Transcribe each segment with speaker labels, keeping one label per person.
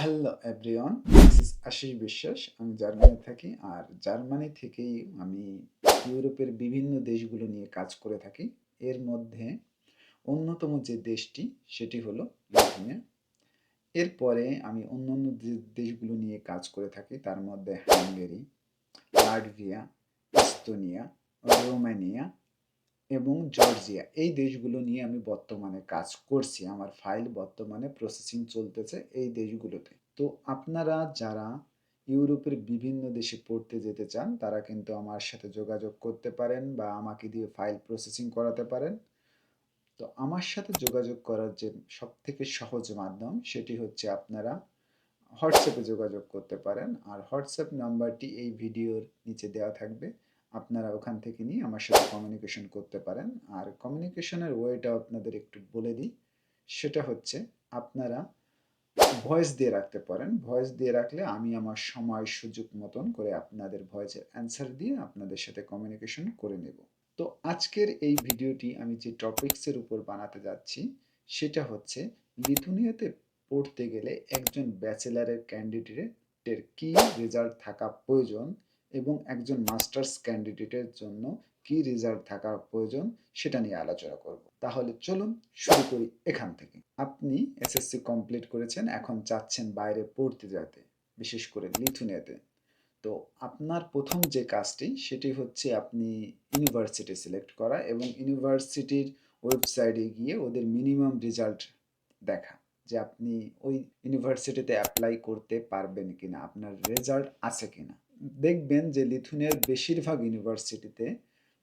Speaker 1: Hello everyone this is Ashis Biswas আমি Germany থাকি। আর Germany থেকেই আমি ইউরোপের বিভিন্ন দেশগুলো নিয়ে কাজ করে থাকি। এর মধ্যে অন্যতম যে দেশটি, সেটি হলো লিথুনিয়া এরপরে আমি অন্য অন্য দেশগুলো নিয়ে কাজ করে থাকি। তার মধ্যে হাঙ্গেরি, লাটভিয়া, ইস্তোনিয়া, রোমানিয়া এবং জর্জিয়া। এই দেশগুলো নিয়ে আমি বর্তমানে কাজ করছি। আমার ফাইল বর্তমানে প্রসেসিং চলতেছে এই দেশগুলোতে। তো আপনারা যারা ইউরোপের বিভিন্ন দেশে পড়তে যেতে চান, তারা কিন্তু আমার সাথে যোগাযোগ করতে পারেন বা আমাকে দিয়ে ফাইল প্রসেসিং করাতে পারেন। তো আমার সাথে যোগাযোগ করার যে সব থেকে সহজ মাধ্যম, সেটি হচ্ছে আপনারা হোয়াটসঅ্যাপে যোগাযোগ করতে পারেন। আর হোয়াটসঅ্যাপ নাম্বারটি এই ভিডিওর নিচে দেওয়া থাকবে। আপনারা ওখান থেকে নিয়ে আমার সাথে কমিউনিকেশন করতে পারেন। আর কমিউনিকেশনের ওয়েটা আপনাদের একটু বলে দিই। সেটা হচ্ছে, আপনারা ভয়েস দিয়ে রাখতে পারেন। ভয়েস দিয়ে রাখলে আমি আমার সময় সুযোগ মতন করে আপনাদের ভয়েসের অ্যান্সার দিয়ে আপনাদের সাথে কমিউনিকেশন করে নেব। তো আজকের এই ভিডিওটি আমি যে টপিকসের উপর বানাতে যাচ্ছি, সেটা হচ্ছে লিথুনিয়াতে পড়তে গেলে একজন ব্যাচেলারের ক্যান্ডিডেটের কী রেজাল্ট থাকা প্রয়োজন এবং একজন মাস্টার্স ক্যান্ডিডেটের জন্য কি রেজাল্ট থাকা প্রয়োজন সেটা নিয়ে আলোচনা করব। তাহলে চলুন শুরু করি এখান থেকে। আপনি এসএসসি কমপ্লিট করেছেন, এখন চাচ্ছেন বাইরে পড়তে যেতে, বিশেষ করে লিথুনিয়াতে। তো আপনার প্রথম যে কাজটি, সেটি হচ্ছে আপনি ইউনিভার্সিটি সিলেক্ট করা এবং ইউনিভার্সিটির ওয়েবসাইটে গিয়ে ওদের মিনিমাম রেজাল্ট দেখা যে আপনি ওই ইউনিভার্সিটিতে অ্যাপ্লাই করতে পারবেন কিনা, আপনার রেজাল্ট আছে কিনা। দেখবেন যে লিথুনিয়ার বেশিরভাগ ইউনিভার্সিটিতে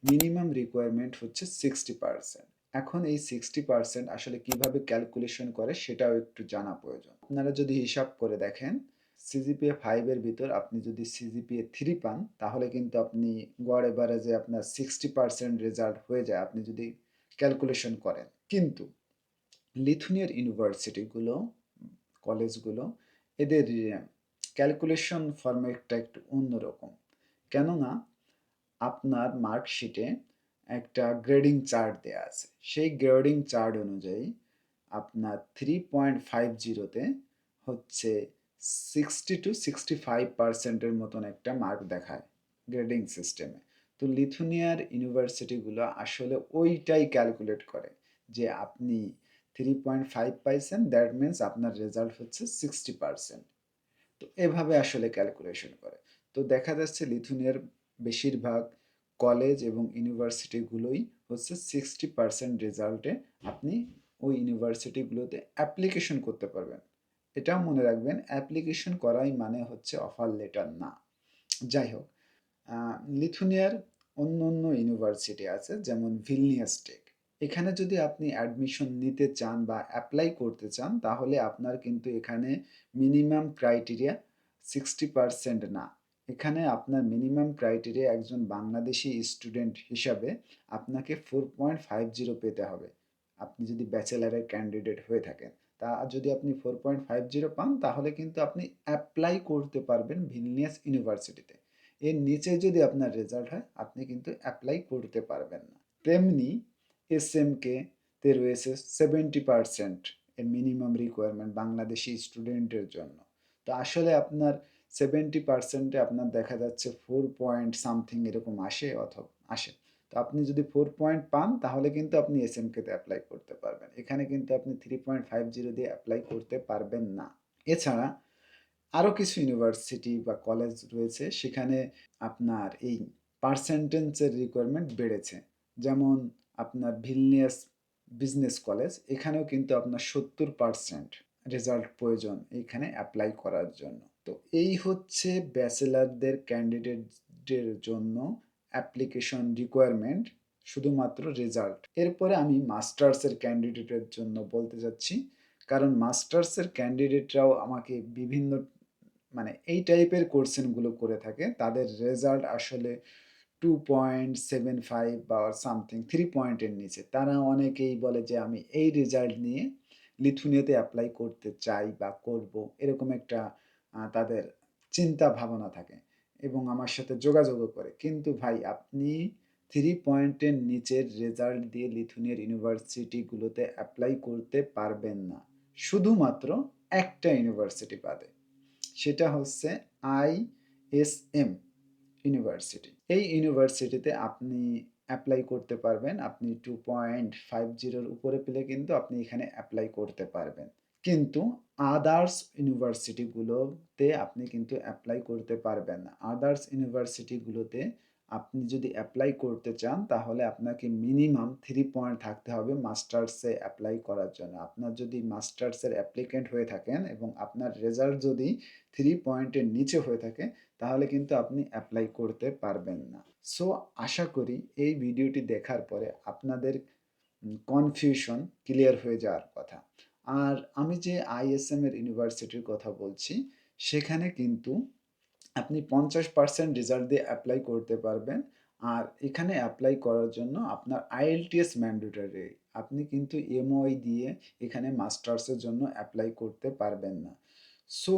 Speaker 1: মিনিমাম রিকোয়ারমেন্ট হচ্ছে সিক্সটি পার্সেন্ট এখন এই সিক্সটি পার্সেন্ট আসলে কীভাবে ক্যালকুলেশন করে সেটাও একটু জানা প্রয়োজন। আপনারা যদি হিসাব করে দেখেন সিজিপিএ ফাইভের ভিতর আপনি যদি সিজিপিএ থ্রি পান, তাহলে কিন্তু আপনি গড় এভারেজে আপনার সিক্সটি পার্সেন্ট রেজাল্ট হয়ে যায় আপনি যদি ক্যালকুলেশন করেন। কিন্তু লিথুনিয়ার ইউনিভার্সিটিগুলো, কলেজগুলো, এদের ক্যালকুলেশন ফরম্যাটটা একটু অন্যরকম। কেননা, আপনার মার্কশিটে একটা গ্রেডিং চার্ট দেওয়া আছে। সেই গ্রেডিং চার্ট অনুযায়ী আপনার থ্রি পয়েন্ট ফাইভ জিরোতে হচ্ছে সিক্সটি টু সিক্সটি ফাইভ পার্সেন্টের মতন একটা মার্ক দেখায় গ্রেডিং সিস্টেমে। তো লিথুনিয়ার ইউনিভার্সিটিগুলো আসলে ওইটাই ক্যালকুলেট করে যে আপনি থ্রি পয়েন্ট ফাইভ পাইছেন দ্যাট মিনস আপনার রেজাল্ট হচ্ছে সিক্সটি পার্সেন্ট তো এভাবে আসলে ক্যালকুলেশন করে। তো দেখা যাচ্ছে লিথুনিয়ার বেশিরভাগ কলেজ এবং ইউনিভার্সিটিগুলোই হচ্ছে সিক্সটি পার্সেন্ট রেজাল্টে আপনি ওই ইউনিভার্সিটিগুলোতে অ্যাপ্লিকেশন করতে পারবেন। এটাও মনে রাখবেন অ্যাপ্লিকেশন করাই মানে হচ্ছে অফার লেটার না। যাই হোক লিথুনিয়ার অন্য অন্য ইউনিভার্সিটি আছে, যেমন ভিলনিয়াস টেক। এখানে যদি আপনি অ্যাডমিশন নিতে চান বা অ্যাপ্লাই করতে চান, তাহলে আপনার কিন্তু এখানে মিনিমাম ক্রাইটেরিয়া সিক্সটি পারসেন্ট না। এখানে আপনার মিনিমাম ক্রাইটেরিয়া একজন বাংলাদেশি স্টুডেন্ট হিসাবে আপনাকে ফোর পয়েন্ট ফাইভ জিরো পেতে হবে। আপনি যদি ব্যাচেলারের ক্যান্ডিডেট হয়ে থাকেন, তা যদি আপনি ফোর পয়েন্ট ফাইভ জিরো পান, তাহলে কিন্তু আপনি অ্যাপ্লাই করতে পারবেন ভিলনিয়াস ইউনিভার্সিটিতে। এর নিচে যদি আপনার রেজাল্ট হয়, আপনি কিন্তু অ্যাপ্লাই করতে পারবেন না। তেমনি এস এম কে তে রয়েছে সেভেন্টি পারসেন্ট এর মিনিমাম রিকোয়ারমেন্ট বাংলাদেশি স্টুডেন্টের জন্য। তো আসলে আপনার সেভেন্টি পার্সেন্টে আপনার দেখা যাচ্ছে ফোর পয়েন্ট সামথিং এরকম আসে অথবা আসে। তো আপনি যদি ফোর পয়েন্ট পান, তাহলে কিন্তু আপনি এস এম কেতে অ্যাপ্লাই করতে পারবেন। এখানে কিন্তু আপনি থ্রি পয়েন্ট ফাইভ জিরো দিয়ে অ্যাপ্লাই করতে পারবেন না। এছাড়া আরও কিছু ইউনিভার্সিটি বা কলেজ রয়েছে, সেখানে আপনার এই পার্সেন্টেন্সের রিকোয়ারমেন্ট বেড়েছে। যেমন আপনার ভিলনিয়াস বিজনেস কলেজ, এখানেও কিন্তু আপনার সত্তর পার্সেন্ট রেজাল্ট প্রয়োজন এখানে অ্যাপ্লাই করার জন্য। তো এই হচ্ছে ব্যাচেলারদের ক্যান্ডিডেটদের জন্য অ্যাপ্লিকেশন রিকোয়ারমেন্ট শুধুমাত্র রেজাল্ট এরপরে আমি মাস্টার্সের ক্যান্ডিডেটের জন্য বলতে যাচ্ছি, কারণ মাস্টার্সের ক্যান্ডিডেটরাও আমাকে বিভিন্ন মানে এই টাইপের কোর্সেনগুলো করে থাকে, তাদের রেজাল্ট আসলে টু পয়েন্ট সেভেন ফাইভ বা সামথিং থ্রি পয়েন্টের নিচে। তারা অনেকেই বলে যে, আমি এই রেজাল্ট নিয়ে লিথুনিয়াতে অ্যাপ্লাই করতে চাই বা করব। এরকম একটা তাদের চিন্তা ভাবনা থাকে এবং আমার সাথে যোগাযোগও করে। কিন্তু ভাই, আপনি থ্রি পয়েন্টের নিচের রেজাল্ট দিয়ে লিথুনিয়ার ইউনিভার্সিটিগুলোতে অ্যাপ্লাই করতে পারবেন না। শুধুমাত্র একটা ইউনিভার্সিটি বাদে। সেটা হচ্ছে আইএসএম ইউনিভার্সিটি এই ইউনিভার্সিটিতে আপনি অ্যাপ্লাই করতে পারবেন। আপনি টু পয়েন্ট ফাইভ জিরোর উপরে পেলে কিন্তু আপনি এখানে অ্যাপ্লাই করতে পারবেন। কিন্তু আদার্স ইউনিভার্সিটিগুলোতে আপনি কিন্তু অ্যাপ্লাই করতে পারবেন না। আদার্স ইউনিভার্সিটিগুলোতে আপনি যদি অ্যাপ্লাই করতে চান, তাহলে আপনাকে মিনিমাম থ্রি পয়েন্ট থাকতে হবে মাস্টার্সে অ্যাপ্লাই করার জন্য। আপনার যদি মাস্টার্সের অ্যাপ্লিকেন্ট হয়ে থাকেন এবং আপনার রেজাল্ট যদি থ্রি পয়েন্টের নিচে হয়ে থাকে, তাহলে কিন্তু আপনি অ্যাপ্লাই করতে পারবেন না। সো আশা করি এই ভিডিওটি দেখার পরে আপনাদের কনফিউশন ক্লিয়ার হয়ে যাওয়ার কথা। আর আমি যে আইএসএম এর ইউনিভার্সিটির কথা বলছি, সেখানে কিন্তু আপনি পঞ্চাশ পার্সেন্ট রেজাল্ট দিয়ে অ্যাপ্লাই করতে পারবেন। আর এখানে অ্যাপ্লাই করার জন্য আপনার আইএলটিএস ম্যান্ডেটরি আপনি কিন্তু এমওআই দিয়ে এখানে মাস্টার্সের জন্য অ্যাপ্লাই করতে পারবেন না। সো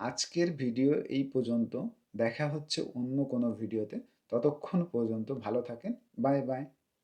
Speaker 1: আজকের ভিডিও এই পর্যন্ত। দেখা হচ্ছে অন্য কোনো ভিডিওতে ততক্ষণ পর্যন্ত ভালো থাকেন। Bye bye